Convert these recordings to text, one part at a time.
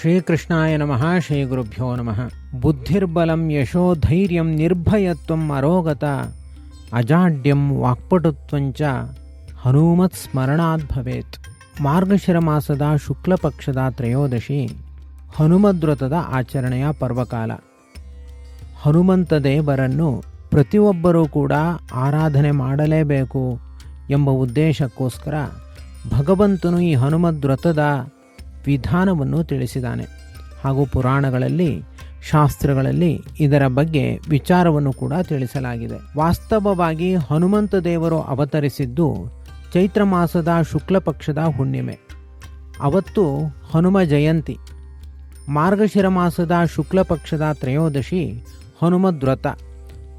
ಶ್ರೀಕೃಷ್ಣಾಯ ನಮಃ ಶ್ರೀ ಗುರುಭ್ಯೋ ನಮಃ. ಬುದ್ಧಿರ್ಬಲಂ ಯಶೋ ಧೈರ್ಯಂ ನಿರ್ಭಯತ್ವಂ ಅರೋಗತ ಅಜಾಡ್ಯಂ ವಾಕ್ಪಟುತ್ವಂಚ ಹನುಮತ್ ಸ್ಮರಣಾತ್ ಭವೇತ್. ಮಾರ್ಗಶಿರ ಮಾಸದ ಶುಕ್ಲ ಪಕ್ಷದ ತ್ರಯೋದಶಿ, ಹನುಮದ್ವ್ರತದ ಆಚರಣೆಯ ಪರ್ವಕಾಲ. ಹನುಮಂತ ದೇವರನ್ನು ಪ್ರತಿಯೊಬ್ಬರೂ ಕೂಡ ಆರಾಧನೆ ಮಾಡಲೇಬೇಕು ಎಂಬ ಉದ್ದೇಶಕ್ಕೋಸ್ಕರ ಭಗವಂತನು ಈ ಹನುಮದ್ವ್ರತದ ವಿಧಾನವನ್ನು ತಿಳಿಸಿದ್ದಾನೆ. ಹಾಗೂ ಪುರಾಣಗಳಲ್ಲಿ, ಶಾಸ್ತ್ರಗಳಲ್ಲಿ ಇದರ ಬಗ್ಗೆ ವಿಚಾರವನ್ನು ಕೂಡ ತಿಳಿಸಲಾಗಿದೆ. ವಾಸ್ತವವಾಗಿ ಹನುಮಂತ ದೇವರು ಅವತರಿಸಿದ್ದು ಚೈತ್ರ ಮಾಸದ ಶುಕ್ಲ ಪಕ್ಷದ ಹುಣ್ಣಿಮೆ. ಅವತ್ತು ಹನುಮ ಜಯಂತಿ. ಮಾರ್ಗಶಿರ ಮಾಸದ ಶುಕ್ಲ ಪಕ್ಷದ ತ್ರಯೋದಶಿ ಹನುಮದ್ವ್ರತ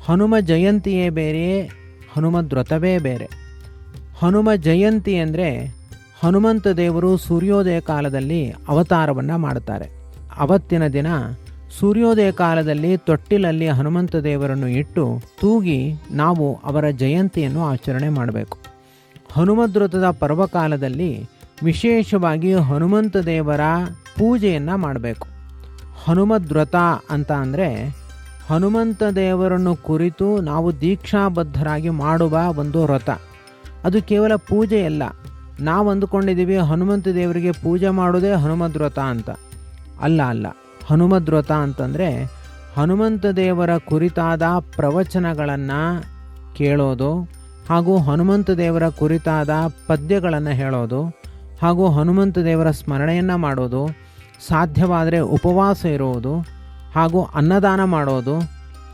ಹನುಮ ಜಯಂತಿಯೇ ಬೇರೆಯೇ ಹನುಮದ್ವ್ರತವೇ ಬೇರೆ. ಹನುಮ ಜಯಂತಿ ಅಂದರೆ ಹನುಮಂತ ದೇವರು ಸೂರ್ಯೋದಯ ಕಾಲದಲ್ಲಿ ಅವತಾರವನ್ನು ಮಾಡುತ್ತಾರೆ. ಅವತ್ತಿನ ದಿನ ಸೂರ್ಯೋದಯ ಕಾಲದಲ್ಲಿ ತೊಟ್ಟಿಲಲ್ಲಿ ಹನುಮಂತ ದೇವರನ್ನು ಇಟ್ಟು ತೂಗಿ ನಾವು ಅವರ ಜಯಂತಿಯನ್ನು ಆಚರಣೆ ಮಾಡಬೇಕು. ಹನುಮದ್ರತದ ಪರ್ವಕಾಲದಲ್ಲಿ ವಿಶೇಷವಾಗಿ ಹನುಮಂತ ದೇವರ ಪೂಜೆಯನ್ನು ಮಾಡಬೇಕು. ಹನುಮದ್ರತ ಅಂತ ಅಂದರೆ ಹನುಮಂತ ದೇವರನ್ನು ಕುರಿತು ನಾವು ದೀಕ್ಷಾಬದ್ಧರಾಗಿ ಮಾಡುವ ಒಂದು ವ್ರತ ಅದು ಕೇವಲ ಪೂಜೆಯಲ್ಲ ನಾವು ಅಂದುಕೊಂಡಿದ್ದೀವಿ ಹನುಮಂತ ದೇವರಿಗೆ ಪೂಜೆ ಮಾಡೋದೇ ಹನುಮದ್ವ್ರತ ಅಂತ. ಅಲ್ಲ ಅಲ್ಲ. ಹನುಮದ್ವ್ರತ ಅಂತಂದರೆ ಹನುಮಂತ ದೇವರ ಕುರಿತಾದ ಪ್ರವಚನಗಳನ್ನು ಕೇಳೋದು ಹಾಗೂ ಹನುಮಂತ ದೇವರ ಕುರಿತಾದ ಪದ್ಯಗಳನ್ನು ಹೇಳೋದು ಹಾಗೂ ಹನುಮಂತ ದೇವರ ಸ್ಮರಣೆಯನ್ನು ಮಾಡೋದು, ಸಾಧ್ಯವಾದರೆ ಉಪವಾಸ ಇರುವುದು ಹಾಗೂ ಅನ್ನದಾನ ಮಾಡೋದು,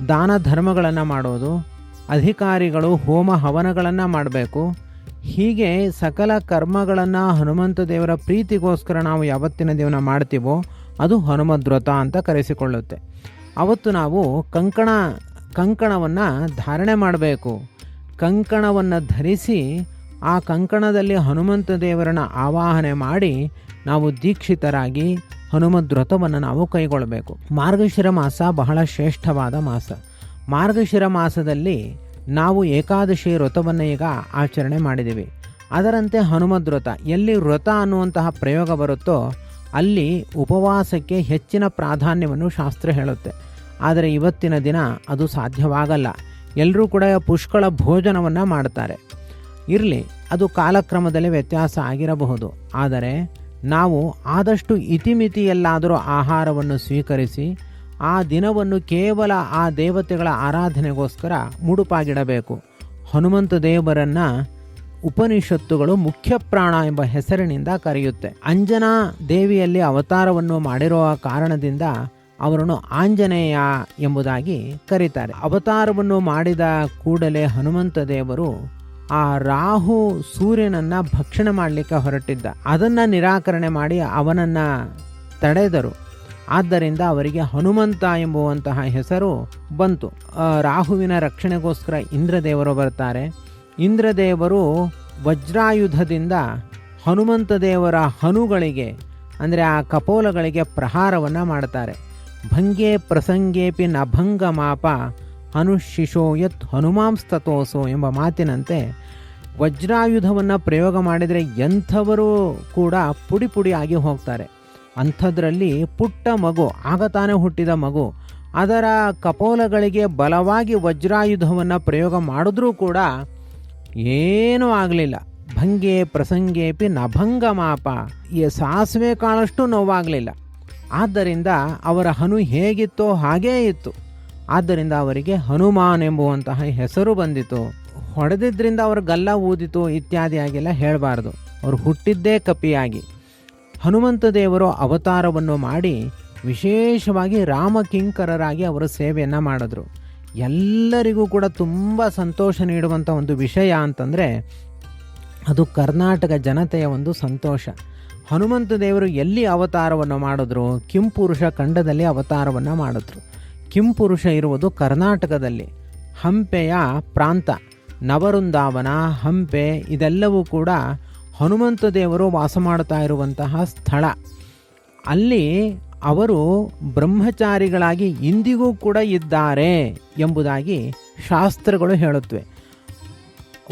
ದಾನ ಧರ್ಮಗಳನ್ನು ಮಾಡೋದು, ಅಧಿಕಾರಿಗಳು ಹೋಮ ಹವನಗಳನ್ನು ಮಾಡಬೇಕು ಹೀಗೆ ಸಕಲ ಕರ್ಮಗಳನ್ನು ಹನುಮಂತ ದೇವರ ಪ್ರೀತಿಗೋಸ್ಕರ ನಾವು ಯಾವತ್ತಿನ ದೇವನ ಮಾಡ್ತೀವೋ ಅದು ಹನುಮದ್ವ್ರತ ಅಂತ ಕರೆಸಿಕೊಳ್ಳುತ್ತೆ. ಅವತ್ತು ನಾವು ಕಂಕಣ, ಕಂಕಣವನ್ನು ಧಾರಣೆ ಮಾಡಬೇಕು. ಕಂಕಣವನ್ನು ಧರಿಸಿ ಆ ಕಂಕಣದಲ್ಲಿ ಹನುಮಂತ ದೇವರನ್ನು ಆವಾಹನೆ ಮಾಡಿ ನಾವು ದೀಕ್ಷಿತರಾಗಿ ಹನುಮದ್ವ್ರತವನ್ನು ನಾವು ಕೈಗೊಳ್ಳಬೇಕು ಮಾರ್ಗಶಿರ ಮಾಸ ಬಹಳ ಶ್ರೇಷ್ಠವಾದ ಮಾಸ. ಮಾರ್ಗಶಿರ ಮಾಸದಲ್ಲಿ ನಾವು ಏಕಾದಶಿ ವ್ರತವನ್ನು ಈಗ ಆಚರಣೆ ಮಾಡಿದ್ದೀವಿ. ಅದರಂತೆ ಹನುಮದ್ ವ್ರತ, ಎಲ್ಲಿ ವ್ರತ ಅನ್ನುವಂತಹ ಪ್ರಯೋಗ ಬರುತ್ತೋ ಅಲ್ಲಿ ಉಪವಾಸಕ್ಕೆ ಹೆಚ್ಚಿನ ಪ್ರಾಧಾನ್ಯವನ್ನು ಶಾಸ್ತ್ರ ಹೇಳುತ್ತೆ. ಆದರೆ ಇವತ್ತಿನ ದಿನ ಅದು ಸಾಧ್ಯವಾಗಲ್ಲ. ಎಲ್ಲರೂ ಕೂಡ ಪುಷ್ಕಳ ಭೋಜನವನ್ನು ಮಾಡ್ತಾರೆ. ಇರಲಿ, ಅದು ಕಾಲಕ್ರಮದಲ್ಲಿ ವ್ಯತ್ಯಾಸ ಆಗಿರಬಹುದು. ಆದರೆ ನಾವು ಆದಷ್ಟು ಇತಿಮಿತಿಯಲ್ಲಾದರೂ ಆಹಾರವನ್ನು ಸ್ವೀಕರಿಸಿ ಆ ದಿನವನ್ನು ಕೇವಲ ಆ ದೇವತೆಗಳ ಆರಾಧನೆಗೋಸ್ಕರ ಮುಡುಪಾಗಿಡಬೇಕು. ಹನುಮಂತ ದೇವರನ್ನು ಉಪನಿಷತ್ತುಗಳು ಮುಖ್ಯ ಪ್ರಾಣ ಎಂಬ ಹೆಸರಿನಿಂದ ಕರೆಯುತ್ತೆ. ಅಂಜನಾ ದೇವಿಯಲ್ಲಿ ಅವತಾರವನ್ನು ಮಾಡಿರುವ ಕಾರಣದಿಂದ ಅವರನ್ನು ಆಂಜನೇಯ ಎಂಬುದಾಗಿ ಕರೀತಾರೆ. ಅವತಾರವನ್ನು ಮಾಡಿದ ಕೂಡಲೇ ಹನುಮಂತ ದೇವರು ಆ ರಾಹು ಸೂರ್ಯನನ್ನ ಭಕ್ಷಣೆ ಮಾಡಲಿಕ್ಕೆ ಹೊರಟಿದ್ದ. ಅದನ್ನ ನಿರಾಕರಣೆ ಮಾಡಿ ಅವನನ್ನ ತಡೆದರು. ಆದ್ದರಿಂದ ಅವರಿಗೆ ಹನುಮಂತ ಎಂಬುವಂತಹ ಹೆಸರು ಬಂತು. ರಾಹುವಿನ ರಕ್ಷಣೆಗೋಸ್ಕರ ಇಂದ್ರದೇವರು ಬರ್ತಾರೆ. ಇಂದ್ರದೇವರು ವಜ್ರಾಯುಧದಿಂದ ಹನುಮಂತ ದೇವರ ಹನುಗಳಿಗೆ, ಅಂದರೆ ಆ ಕಪೋಲಗಳಿಗೆ ಪ್ರಹಾರವನ್ನು ಮಾಡ್ತಾರೆ. ಭಂಗೆ ಪ್ರಸಂಗೇಪಿ ನಭಂಗ ಮಾಪ ಹನುಶಿಶೋ ಯತ್ ಹನುಮಾಂಸ್ತತೋಸೋ ಎಂಬ ಮಾತಿನಂತೆ ವಜ್ರಾಯುಧವನ್ನು ಪ್ರಯೋಗ ಮಾಡಿದರೆ ಎಂಥವರು ಕೂಡ ಪುಡಿ ಪುಡಿ ಆಗಿ ಹೋಗ್ತಾರೆ. ಅಂಥದ್ರಲ್ಲಿ ಪುಟ್ಟ ಮಗು, ಆಗ ತಾನೇ ಹುಟ್ಟಿದ ಮಗು, ಅದರ ಕಪೋಲಗಳಿಗೆ ಬಲವಾಗಿ ವಜ್ರಾಯುಧವನ್ನು ಪ್ರಯೋಗ ಮಾಡಿದ್ರೂ ಕೂಡ ಏನೂ ಆಗಲಿಲ್ಲ. ಭಂಗೆ, ಪ್ರಸಂಗೇಪಿ ನಭಂಗ ಮಾಪ ಈ ಸಾಸಿವೆ ಕಾಳಷ್ಟು ನೋವಾಗಲಿಲ್ಲ. ಆದ್ದರಿಂದ ಅವರ ಹನು ಹೇಗಿತ್ತೋ ಹಾಗೇ ಇತ್ತು. ಆದ್ದರಿಂದ ಅವರಿಗೆ ಹನುಮಾನ್ ಎಂಬುವಂತಹ ಹೆಸರು ಬಂದಿತು. ಹೊಡೆದಿದ್ದರಿಂದ ಅವ್ರ ಗಲ್ಲ ಊದಿತು ಇತ್ಯಾದಿಯಾಗೆಲ್ಲ ಹೇಳಬಾರ್ದು. ಅವರು ಹುಟ್ಟಿದ್ದೇ ಕಪಿಯಾಗಿ. ಹನುಮಂತ ದೇವರು ಅವತಾರವನ್ನು ಮಾಡಿ ವಿಶೇಷವಾಗಿ ರಾಮಕಿಂಕರರಾಗಿ ಅವರು ಸೇವೆಯನ್ನು ಮಾಡಿದ್ರು. ಎಲ್ಲರಿಗೂ ಕೂಡ ತುಂಬ ಸಂತೋಷ ನೀಡುವಂಥ ಒಂದು ವಿಷಯ ಅಂತಂದರೆ ಅದು ಕರ್ನಾಟಕ ಜನತೆಯ ಒಂದು ಸಂತೋಷ. ಹನುಮಂತ ದೇವರು ಎಲ್ಲಿ ಅವತಾರವನ್ನು ಮಾಡಿದ್ರು? ಕಿಂಪುರುಷ ಖಂಡದಲ್ಲಿ ಅವತಾರವನ್ನು ಮಾಡಿದ್ರು. ಕಿಂಪುರುಷ ಇರುವುದು ಕರ್ನಾಟಕದಲ್ಲಿ. ಹಂಪೆಯ ಪ್ರಾಂತ. ನವರುಂದಾವನ ಹಂಪೆ, ಇದೆಲ್ಲವೂ ಕೂಡ ಹನುಮಂತ ದೇವರು ವಾಸ ಮಾಡ್ತಾ ಇರುವಂತಹ ಸ್ಥಳ. ಅಲ್ಲಿ ಅವರು ಬ್ರಹ್ಮಚಾರಿಗಳಾಗಿ ಇಂದಿಗೂ ಕೂಡ ಇದ್ದಾರೆ ಎಂಬುದಾಗಿ ಶಾಸ್ತ್ರಗಳು ಹೇಳುತ್ತವೆ.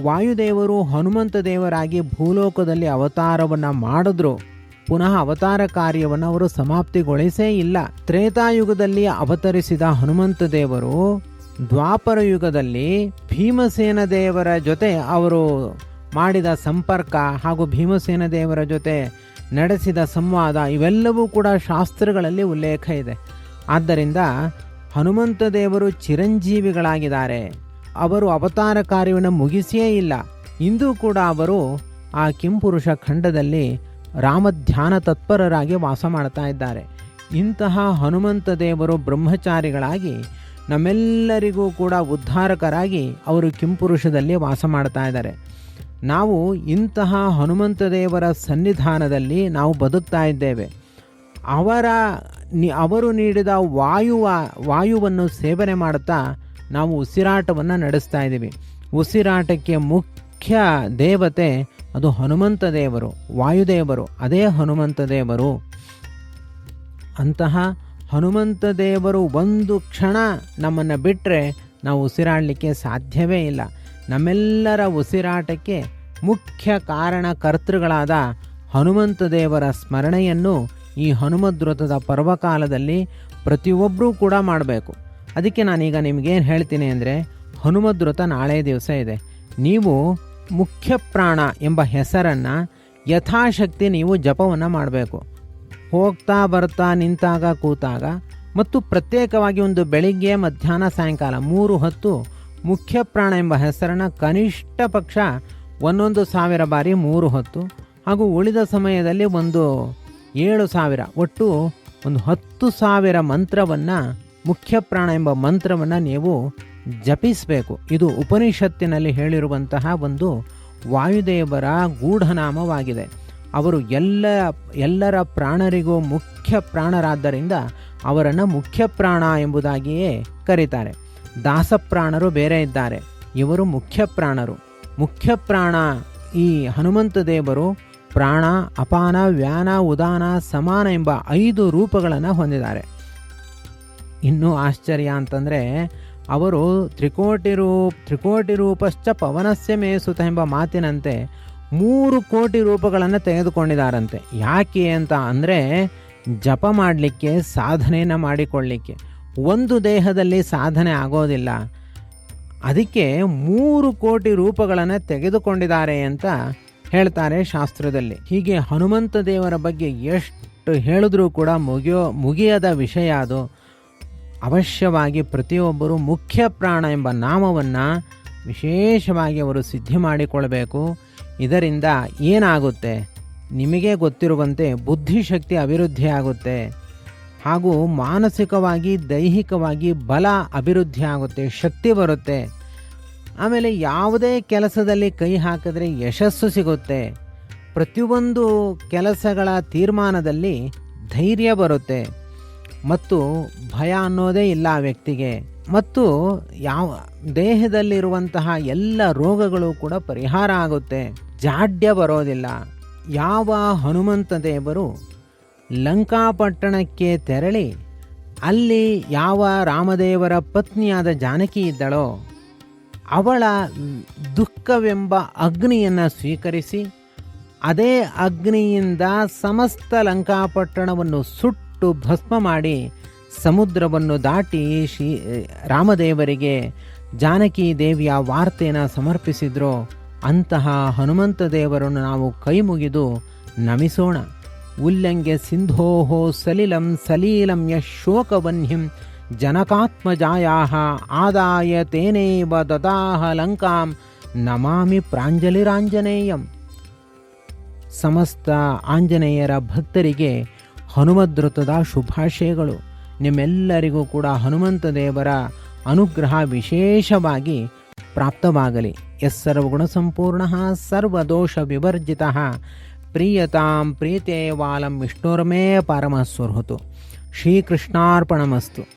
ವಾಯುದೇವರು ಹನುಮಂತ ದೇವರಾಗಿ ಭೂಲೋಕದಲ್ಲಿ ಅವತಾರವನ್ನು ಮಾಡಿದ್ರು. ಪುನಃ ಅವತಾರ ಕಾರ್ಯವನ್ನು ಅವರು ಸಮಾಪ್ತಿಗೊಳಿಸೇ ಇಲ್ಲ. ತ್ರೇತಾಯುಗದಲ್ಲಿ ಅವತರಿಸಿದ ಹನುಮಂತ ದೇವರು ದ್ವಾಪರ ಯುಗದಲ್ಲಿ ಭೀಮಸೇನ ದೇವರ ಜೊತೆ ಅವರು ಮಾಡಿದ ಸಂಪರ್ಕ ಹಾಗೂ ಭೀಮಸೇನ ದೇವರ ಜೊತೆ ನಡೆಸಿದ ಸಂವಾದ ಇವೆಲ್ಲವೂ ಕೂಡ ಶಾಸ್ತ್ರಗಳಲ್ಲಿ ಉಲ್ಲೇಖ ಇದೆ. ಆದ್ದರಿಂದ ಹನುಮಂತ ದೇವರು ಚಿರಂಜೀವಿಗಳಾಗಿದ್ದಾರೆ. ಅವರು ಅವತಾರ ಕಾರ್ಯವನ್ನು ಮುಗಿಸಿಯೇ ಇಲ್ಲ. ಇಂದು ಕೂಡ ಅವರು ಆ ಕಿಂಪುರುಷ ಖಂಡದಲ್ಲಿ ರಾಮಧ್ಯಾನ ತತ್ಪರರಾಗಿ ವಾಸ ಮಾಡ್ತಾ ಇದ್ದಾರೆ. ಇಂತಹ ಹನುಮಂತ ದೇವರು ಬ್ರಹ್ಮಚಾರಿಗಳಾಗಿ ನಮ್ಮೆಲ್ಲರಿಗೂ ಕೂಡ ಉದ್ಧಾರಕರಾಗಿ ಅವರು ಕಿಂಪುರುಷದಲ್ಲಿ ವಾಸ ಮಾಡ್ತಾ ಇದ್ದಾರೆ. ನಾವು ಇಂತಹ ಹನುಮಂತ ದೇವರ ಸನ್ನಿಧಾನದಲ್ಲಿ ನಾವು ಬದುಕ್ತಾ ಇದ್ದೇವೆ. ಅವರ ಅವರು ನೀಡಿದ ವಾಯುವ, ವಾಯುವನ್ನು ಸೇವನೆ ಮಾಡುತ್ತಾ ನಾವು ಉಸಿರಾಟವನ್ನು ನಡೆಸ್ತಾ ಇದ್ದೀವಿ. ಉಸಿರಾಟಕ್ಕೆ ಮುಖ್ಯ ದೇವತೆ ಅದು ಹನುಮಂತ ದೇವರು, ವಾಯುದೇವರು, ಅದೇ ಹನುಮಂತ ದೇವರು. ಅಂತಹ ಹನುಮಂತ ದೇವರು ಒಂದು ಕ್ಷಣ ನಮ್ಮನ್ನು ಬಿಟ್ಟರೆ ನಾವು ಉಸಿರಾಡಲಿಕ್ಕೆ ಸಾಧ್ಯವೇ ಇಲ್ಲ. ನಮ್ಮೆಲ್ಲರ ಉಸಿರಾಟಕ್ಕೆ ಮುಖ್ಯ ಕಾರಣಕರ್ತೃಗಳಾದ ಹನುಮಂತ ದೇವರ ಸ್ಮರಣೆಯನ್ನು ಈ ಹನುಮದ್ರತದ ಪರ್ವಕಾಲದಲ್ಲಿ ಪ್ರತಿಯೊಬ್ಬರೂ ಕೂಡ ಮಾಡಬೇಕು. ಅದಕ್ಕೆ ನಾನೀಗ ನಿಮಗೇನು ಹೇಳ್ತೀನಿ ಅಂದರೆ ಹನುಮದ್ರತ ನಾಳೆ ದಿವಸ ಇದೆ. ನೀವು ಮುಖ್ಯ ಪ್ರಾಣ ಎಂಬ ಹೆಸರನ್ನು ಯಥಾಶಕ್ತಿ ನೀವು ಜಪವನ್ನು ಮಾಡಬೇಕು. ಹೋಗ್ತಾ ಬರ್ತಾ ನಿಂತಾಗ ಕೂತಾಗ ಮತ್ತು ಪ್ರತ್ಯೇಕವಾಗಿ ಒಂದು ಬೆಳಿಗ್ಗೆ, ಮಧ್ಯಾಹ್ನ, ಸಾಯಂಕಾಲ ಮೂರು ಹೊತ್ತು ಮುಖ್ಯ ಪ್ರಾಣ ಎಂಬ ಹೆಸರನ್ನು ಕನಿಷ್ಠ ಪಕ್ಷ ಒಂದೊಂದು ಸಾವಿರ ಬಾರಿ ಮೂರು ಹೊತ್ತು ಹಾಗೂ ಉಳಿದ ಸಮಯದಲ್ಲಿ ಒಂದು ಏಳು ಸಾವಿರ, ಒಟ್ಟು ಒಂದು ಹತ್ತು ಸಾವಿರ ಮಂತ್ರವನ್ನು, ಮುಖ್ಯ ಪ್ರಾಣ ಎಂಬ ಮಂತ್ರವನ್ನು ನೀವು ಜಪಿಸಬೇಕು. ಇದು ಉಪನಿಷತ್ತಿನಲ್ಲಿ ಹೇಳಿರುವಂತಹ ಒಂದು ವಾಯುದೇವರ ಗೂಢನಾಮವಾಗಿದೆ. ಅವರು ಎಲ್ಲ, ಎಲ್ಲರ ಪ್ರಾಣರಿಗೂ ಮುಖ್ಯ ಪ್ರಾಣರಾದ್ದರಿಂದ ಅವರನ್ನು ಮುಖ್ಯ ಪ್ರಾಣ ಎಂಬುದಾಗಿಯೇ ಕರೀತಾರೆ. ದಾಸಪ್ರಾಣರು ಬೇರೆ ಇದ್ದಾರೆ. ಇವರು ಮುಖ್ಯ ಪ್ರಾಣರು. ಮುಖ್ಯ ಪ್ರಾಣ ಈ ಹನುಮಂತ ದೇವರು ಪ್ರಾಣ, ಅಪಾನ, ವ್ಯಾನ, ಉದಾನ, ಸಮಾನ ಎಂಬ ಐದು ರೂಪಗಳನ್ನು ಹೊಂದಿದ್ದಾರೆ. ಇನ್ನೂ ಆಶ್ಚರ್ಯ ಅಂತಂದರೆ ಅವರು ತ್ರಿಕೋಟಿ ರೂಪ, ತ್ರಿಕೋಟಿ ರೂಪಶ್ಚ ಪವನಸ್ಯ ಮೇಸುತ ಎಂಬ ಮಾತಿನಂತೆ ಮೂರು ಕೋಟಿ ರೂಪಗಳನ್ನು ತೆಗೆದುಕೊಂಡಿದ್ದಾರಂತೆ. ಯಾಕೆ ಅಂತ ಅಂದರೆ ಜಪ ಮಾಡಲಿಕ್ಕೆ, ಸಾಧನೆಯನ್ನು ಮಾಡಿಕೊಳ್ಳಿಕ್ಕೆ. ಒಂದು ದೇಹದಲ್ಲಿ ಸಾಧನೆ ಆಗೋದಿಲ್ಲ. ಅದಕ್ಕೆ ಮೂರು ಕೋಟಿ ರೂಪಗಳನ್ನು ತೆಗೆದುಕೊಂಡಿದ್ದಾರೆ ಅಂತ ಹೇಳ್ತಾರೆ ಶಾಸ್ತ್ರದಲ್ಲಿ. ಹೀಗೆ ಹನುಮಂತ ದೇವರ ಬಗ್ಗೆ ಎಷ್ಟು ಹೇಳಿದ್ರೂ ಕೂಡ ಮುಗಿಯೋ, ಮುಗಿಯದ ವಿಷಯ ಅದು. ಅವಶ್ಯವಾಗಿ ಪ್ರತಿಯೊಬ್ಬರು ಮುಖ್ಯ ಪ್ರಾಣ ಎಂಬ ನಾಮವನ್ನು ವಿಶೇಷವಾಗಿ ಅವರು ಸಿದ್ಧಿ ಮಾಡಿಕೊಳ್ಬೇಕು. ಇದರಿಂದ ಏನಾಗುತ್ತೆ? ನಿಮಗೆ ಗೊತ್ತಿರುವಂತೆ ಬುದ್ಧಿಶಕ್ತಿ ಅಭಿವೃದ್ಧಿ ಆಗುತ್ತೆ ಹಾಗೂ ಮಾನಸಿಕವಾಗಿ, ದೈಹಿಕವಾಗಿ ಬಲ ಅಭಿವೃದ್ಧಿ ಆಗುತ್ತೆ, ಶಕ್ತಿ ಬರುತ್ತೆ. ಆಮೇಲೆ ಯಾವುದೇ ಕೆಲಸದಲ್ಲಿ ಕೈ ಹಾಕಿದ್ರೆ ಯಶಸ್ಸು ಸಿಗುತ್ತೆ. ಪ್ರತಿಯೊಂದು ಕೆಲಸಗಳ ತೀರ್ಮಾನದಲ್ಲಿ ಧೈರ್ಯ ಬರುತ್ತೆ. ಮತ್ತು ಭಯ ಅನ್ನೋದೇ ಇಲ್ಲ ವ್ಯಕ್ತಿಗೆ. ಮತ್ತು ಯಾವ, ದೇಹದಲ್ಲಿರುವಂತಹ ಎಲ್ಲ ರೋಗಗಳು ಕೂಡ ಪರಿಹಾರ ಆಗುತ್ತೆ. ಜಾಡ್ಯ ಬರೋದಿಲ್ಲ. ಯಾವ ಹನುಮಂತ ದೇವರು ಲಂಕಾಪಟ್ಟಣಕ್ಕೆ ತೆರಳಿ ಅಲ್ಲಿ ಯಾವ ರಾಮದೇವರ ಪತ್ನಿಯಾದ ಜಾನಕಿ ಇದ್ದಳೋ ಅವಳ ದುಃಖವೆಂಬ ಅಗ್ನಿಯನ್ನು ಸ್ವೀಕರಿಸಿ ಅದೇ ಅಗ್ನಿಯಿಂದ ಸಮಸ್ತ ಲಂಕಾಪಟ್ಟಣವನ್ನು ಸುಟ್ಟು ಭಸ್ಮ ಮಾಡಿ ಸಮುದ್ರವನ್ನು ದಾಟಿ ಶ್ರೀ ರಾಮದೇವರಿಗೆ ಜಾನಕಿ ದೇವಿಯ ವಾರ್ತೆಯನ್ನು ಸಮರ್ಪಿಸಿದ್ರೋ ಅಂತಹ ಹನುಮಂತ ದೇವರನ್ನು ನಾವು ಕೈ ಮುಗಿದು ನಮಿಸೋಣ. ಉಲ್ಲಂಘ್ಯ ಸಿಂಧೋಹೋ ಸಲಿಲಂ ಸಲೀಲಂ ಯಶೋಕವನ್ಹಿಂ ಜನಕಾತ್ಮಜಾಯಾ ಆದಾಯ ತೇನೇವ ದದಾಹ ಲಂಕಾಂ ನಮಾಮಿ ಪ್ರಾಂಜಲಿರಾಂಜನೇಯಂ. ಸಮಸ್ತ ಆಂಜನೇಯರ ಭಕ್ತರಿಗೆ ಹನುಮದ್ರತದ ಶುಭಾಶಯಗಳು. ನಿಮ್ಮೆಲ್ಲರಿಗೂ ಕೂಡ ಹನುಮಂತ ದೇವರ ಅನುಗ್ರಹ ವಿಶೇಷವಾಗಿ ಪ್ರಾಪ್ತವಾಗಲಿ. ಎಸ್ ಸರ್ವಗುಣ ಸಂಪೂರ್ಣ ಸರ್ವದೋಷ ವಿವರ್ಜಿತ. प्रीयतां प्रीते वाला विष्णुर्मे परमः सुहृतु श्रीकृष्णार्पणमस्तु।